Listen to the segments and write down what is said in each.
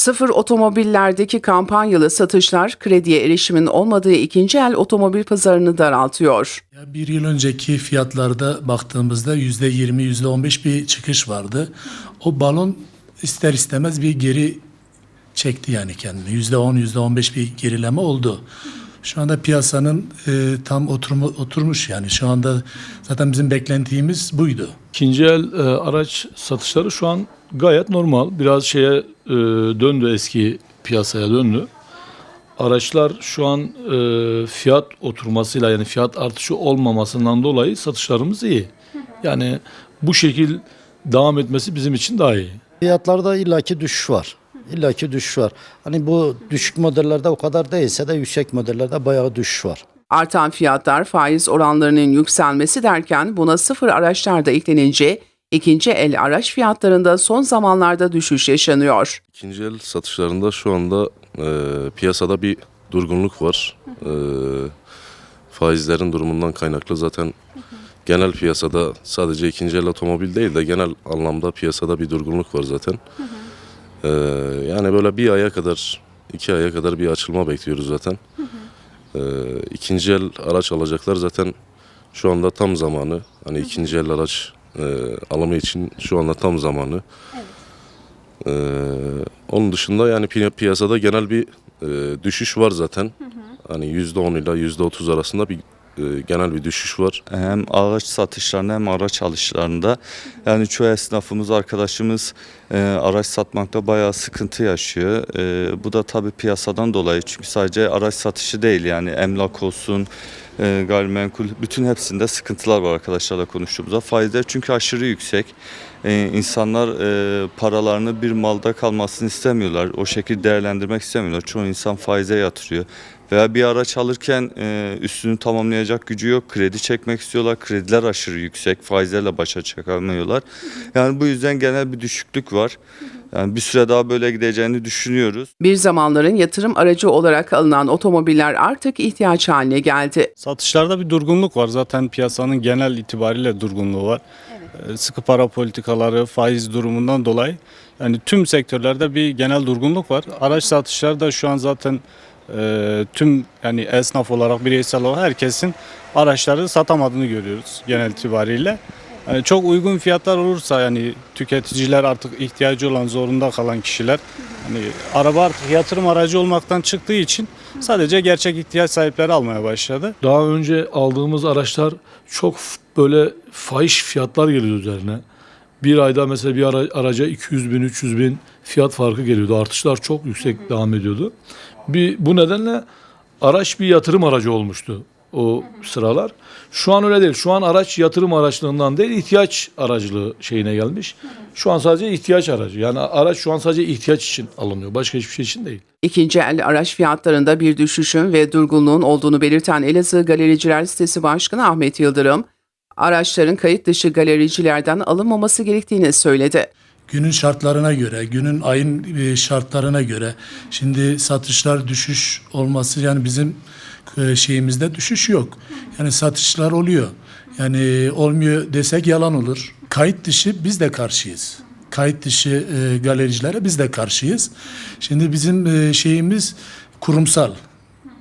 Sıfır otomobillerdeki kampanyalı satışlar krediye erişimin olmadığı ikinci el otomobil pazarını daraltıyor. Ya bir yıl önceki fiyatlarda baktığımızda yüzde yirmi, yüzde on beş bir çıkış vardı. O balon ister istemez bir geri çekti yani kendini. Yüzde on, yüzde on beş bir gerileme oldu. Şu anda piyasanın e, tam oturmu, oturmuş yani. Şu anda zaten bizim beklentimiz buydu. İkinci el e, araç satışları şu an gayet normal. Biraz şeye e, döndü eski piyasaya döndü. Araçlar şu an e, fiyat oturmasıyla yani fiyat artışı olmamasından dolayı satışlarımız iyi. Yani bu şekil devam etmesi bizim için daha iyi. Fiyatlarda illaki düşüş var. İllaki düşüş var. Hani bu düşük modellerde o kadar değilse de yüksek modellerde bayağı düşüş var. Artan fiyatlar faiz oranlarının yükselmesi derken buna sıfır araçlar da eklenince ikinci el araç fiyatlarında son zamanlarda düşüş yaşanıyor. İkinci el satışlarında şu anda e, piyasada bir durgunluk var. E, faizlerin durumundan kaynaklı zaten genel piyasada sadece ikinci el otomobil değil de genel anlamda piyasada bir durgunluk var zaten. E, yani böyle bir aya kadar, iki aya kadar bir açılma bekliyoruz zaten. E, ikinci el araç alacaklar zaten şu anda tam zamanı. Hani ikinci el araç e, alımı için şu anda tam zamanı. Ee, onun dışında yani pi- piyasada genel bir e, düşüş var zaten. Hani %10 ile %30 arasında bir genel bir düşüş var. hem araç satışlarında hem araç alışlarında yani çoğu esnafımız arkadaşımız e, araç satmakta bayağı sıkıntı yaşıyor. E, bu da tabii piyasadan dolayı çünkü sadece araç satışı değil yani emlak olsun e, gayrimenkul bütün hepsinde sıkıntılar var arkadaşlarla konuştuğumuzda. Faizler çünkü aşırı yüksek. E, insanlar e, paralarını bir malda kalmasını istemiyorlar. O şekilde değerlendirmek istemiyorlar. Çoğu insan faize yatırıyor. Veya bir araç alırken e, üstünü tamamlayacak gücü yok. Kredi çekmek istiyorlar. Krediler aşırı yüksek. Faizlerle başa çıkamıyorlar. Yani bu yüzden genel bir düşüklük var. Yani bir süre daha böyle gideceğini düşünüyoruz. Bir zamanların yatırım aracı olarak alınan otomobiller artık ihtiyaç haline geldi. Satışlarda bir durgunluk var. Zaten piyasanın genel itibariyle durgunluğu var. Ee, Sıkı para politikaları, faiz durumundan dolayı yani tüm sektörlerde bir genel durgunluk var. Araç satışları da şu an zaten e, tüm yani esnaf olarak, bireysel olarak herkesin araçları satamadığını görüyoruz genel itibariyle. Yani çok uygun fiyatlar olursa yani tüketiciler artık ihtiyacı olan zorunda kalan kişiler hani araba artık yatırım aracı olmaktan çıktığı için sadece gerçek ihtiyaç sahipleri almaya başladı. Daha önce aldığımız araçlar çok böyle fahiş fiyatlar geliyordu üzerine. Bir ayda mesela bir ara- araca 200 bin, 300 bin fiyat farkı geliyordu. Artışlar çok yüksek devam ediyordu. Bir, bu nedenle araç bir yatırım aracı olmuştu o sıralar. Şu an öyle değil. Şu an araç yatırım araçlığından değil ihtiyaç aracılığı şeyine gelmiş. Şu an sadece ihtiyaç aracı. Yani araç şu an sadece ihtiyaç için alınıyor. Başka hiçbir şey için değil. İkinci el araç fiyatlarında bir düşüşün ve durgunluğun olduğunu belirten Elazığ Galericiler Sitesi Başkanı Ahmet Yıldırım, araçların kayıt dışı galericilerden alınmaması gerektiğini söyledi. Günün şartlarına göre, günün ayın e, şartlarına göre şimdi satışlar düşüş olması yani bizim e, şeyimizde düşüş yok. Yani satışlar oluyor. Yani olmuyor desek yalan olur. Kayıt dışı biz de karşıyız. Kayıt dışı e, galericilere biz de karşıyız. Şimdi bizim şeyimiz kurumsal.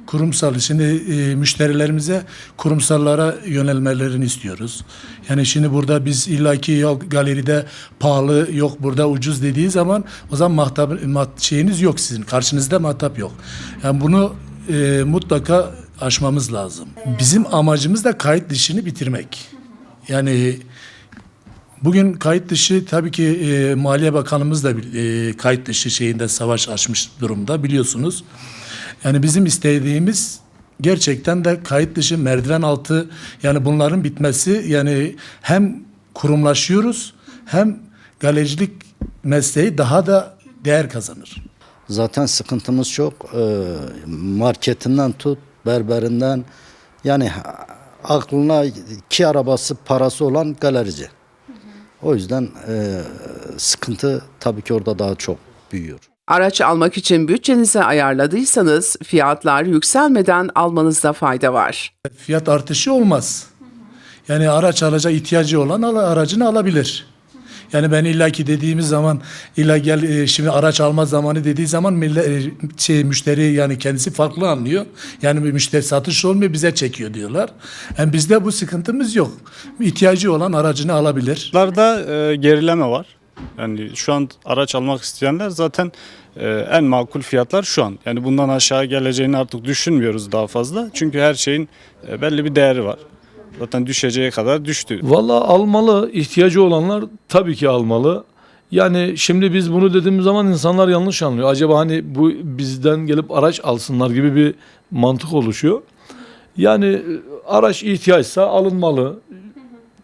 Kurumsal. Şimdi e, müşterilerimize kurumsallara yönelmelerini istiyoruz. Yani şimdi burada biz illaki yok galeride pahalı yok burada ucuz dediği zaman o zaman mahtap, şeyiniz yok sizin. Karşınızda mahtap yok. Yani bunu e, mutlaka aşmamız lazım. Bizim amacımız da kayıt dışını bitirmek. Yani Bugün kayıt dışı tabii ki e, Maliye Bakanımız da e, kayıt dışı şeyinde savaş açmış durumda biliyorsunuz. Yani bizim istediğimiz gerçekten de kayıt dışı merdiven altı yani bunların bitmesi yani hem kurumlaşıyoruz hem galericilik mesleği daha da değer kazanır. Zaten sıkıntımız çok. Ee, marketinden tut, berberinden yani aklına iki arabası parası olan galerici. O yüzden e, sıkıntı tabii ki orada daha çok büyüyor. Araç almak için bütçenizi ayarladıysanız fiyatlar yükselmeden almanızda fayda var. Fiyat artışı olmaz. Yani araç alacak ihtiyacı olan al- aracını alabilir. Yani ben illaki dediğimiz zaman illa gel e, şimdi araç alma zamanı dediği zaman mille, e, şey, müşteri yani kendisi farklı anlıyor. Yani bir müşteri satış olmuyor bize çekiyor diyorlar. Yani bizde bu sıkıntımız yok. İhtiyacı olan aracını alabilir. Fiyatlarda e, gerileme var. Yani şu an araç almak isteyenler zaten e, en makul fiyatlar şu an. Yani bundan aşağı geleceğini artık düşünmüyoruz daha fazla. Çünkü her şeyin e, belli bir değeri var. Zaten düşeceği kadar düştü. Valla almalı, ihtiyacı olanlar tabii ki almalı. Yani şimdi biz bunu dediğimiz zaman insanlar yanlış anlıyor. Acaba hani bu bizden gelip araç alsınlar gibi bir mantık oluşuyor. Yani e, araç ihtiyaçsa alınmalı.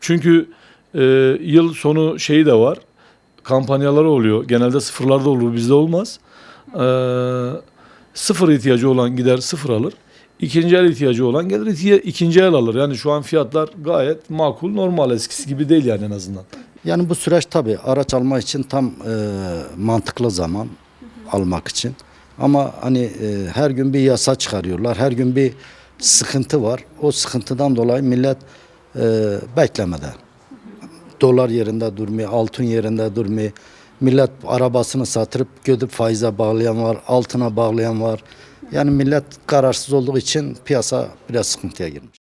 Çünkü e, yıl sonu şeyi de var. Kampanyaları oluyor. Genelde sıfırlarda olur, bizde olmaz. E, sıfır ihtiyacı olan gider sıfır alır. İkinci el ihtiyacı olan gelir iki- ikinci el alır. Yani şu an fiyatlar gayet makul, normal eskisi gibi değil yani en azından. Yani bu süreç tabii araç alma için tam e, mantıklı zaman almak için. Ama hani e, her gün bir yasa çıkarıyorlar. Her gün bir sıkıntı var. O sıkıntıdan dolayı millet e, beklemede. Dolar yerinde durmuyor, altın yerinde durmuyor. Millet arabasını satırıp gödüp faize bağlayan var, altına bağlayan var. Yani millet kararsız olduğu için piyasa biraz sıkıntıya girmiş.